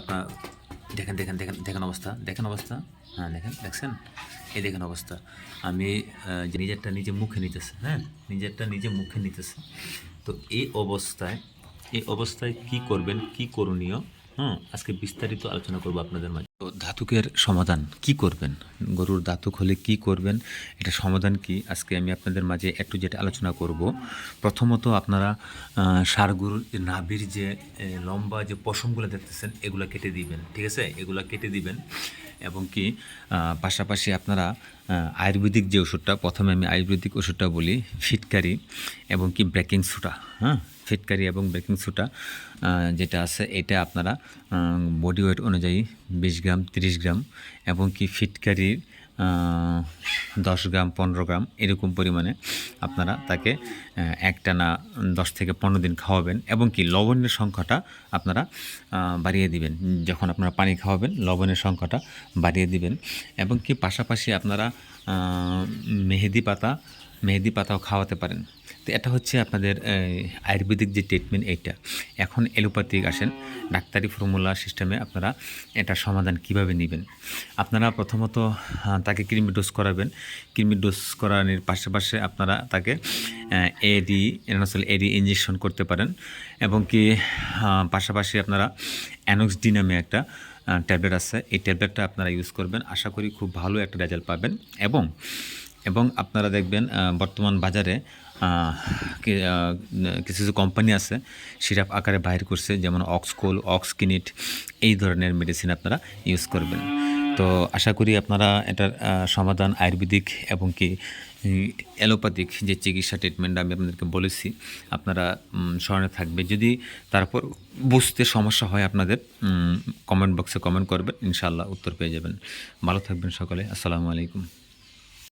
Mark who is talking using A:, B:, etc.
A: আপনার, দেখেন দেখেন দেখেন দেখেন অবস্থা দেখেন অবস্থা। হ্যাঁ দেখেন, দেখছেন? এই দেখেন অবস্থা। আমি নিজেরটা নিজে মুখে নিতেছে হ্যাঁ? নিজেরটা নিজে মুখে নিতেছে। তো এই অবস্থায় এই অবস্থায় কি করবেন, কি করণীয়? হ্যাঁ আজকে বিস্তারিত আলোচনা করব আপনাদের মাঝে। তো ধাতুকের সমাধান কি করবেন? গরুর ধাতুক হলে কি করবেন? এটা সমাধান কি? আজকে আমি আপনাদের মাঝে একটু যেটা আলোচনা করব। প্রথমত আপনারা গরুর নাভির যে লম্বা যে পশমগুলো দেখতেছেন, এগুলো কেটে দিবেন, ঠিক আছে? এগুলো কেটে দিবেন এবং কি পাশাপাশি আপনারা আয়ুর্বেদিক যে ওষুধটা, প্রথমে আমি আয়ুর্বেদিক ওষুধটা বলি, ফিটকারি এবং কি ব্রেকিং সুটা হ্যাঁ? ফিটকারি এবং বেকিং সোডা যেটা আছে, এটা আপনারা বডি ওয়েট অনুযায়ী বিশ গ্রাম, তিরিশ গ্রাম এবং কি ফিটকারির দশ গ্রাম, পনেরো গ্রাম এরকম পরিমাণে আপনারা তাকে একটানা দশ থেকে পনেরো দিন খাওয়াবেন এবং কি লবণের সংখ্যাটা আপনারা বাড়িয়ে দিবেন। যখন আপনারা পানি খাওয়াবেন, লবণের সংখ্যাটা বাড়িয়ে দিবেন এবং কি পাশাপাশি আপনারা মেহেদি পাতা, মেহেদি পাতাও খাওয়াতে পারেন। তো এটা হচ্ছে আপনাদের আয়ুর্বেদিক যে ট্রিটমেন্ট এইটা। এখন এলোপ্যাথিক আসেন, ডাক্তারি ফর্মুলা সিস্টেমে আপনারা এটা সমাধান কীভাবে নেবেন? আপনারা প্রথমত তাকে কৃমি ডোজ করাবেন। কৃমি ডোজ করানোর পাশাপাশি আপনারা তাকে এডি এনাসল এডি ইঞ্জেকশন করতে পারেন। এবং কি পাশাপাশি আপনারা অ্যানক্স ডি নামে একটা ট্যাবলেট আছে। এই ট্যাবলেটটা আপনারা ইউজ করবেন। আশা করি খুব ভালো একটা রেজাল্ট পাবেন। এবং এবং আপনারা দেখবেন বর্তমান বাজারে কিছু কিছু কোম্পানি আছে, সিরাপ আকারে বাইর করছে, যেমন অক্সকোল অক্সকিনিট এই ধরনের মেডিসিন আপনারা ইউজ করবেন। তো আশা করি আপনারা এটার সমাধান আয়ুর্বেদিক এবং কি অ্যালোপ্যাথিক যে চিকিৎসা ট্রিটমেন্ট আমি আপনাদেরকে বলেছি, আপনারা স্মরণে থাকবে। যদি তারপর বুঝতে সমস্যা হয় আপনাদের কমেন্ট বক্সে কমেন্ট করবেন, ইনশাআল্লাহ উত্তর পেয়ে যাবেন। ভালো থাকবেন সকলে, আসসালামু আলাইকুম।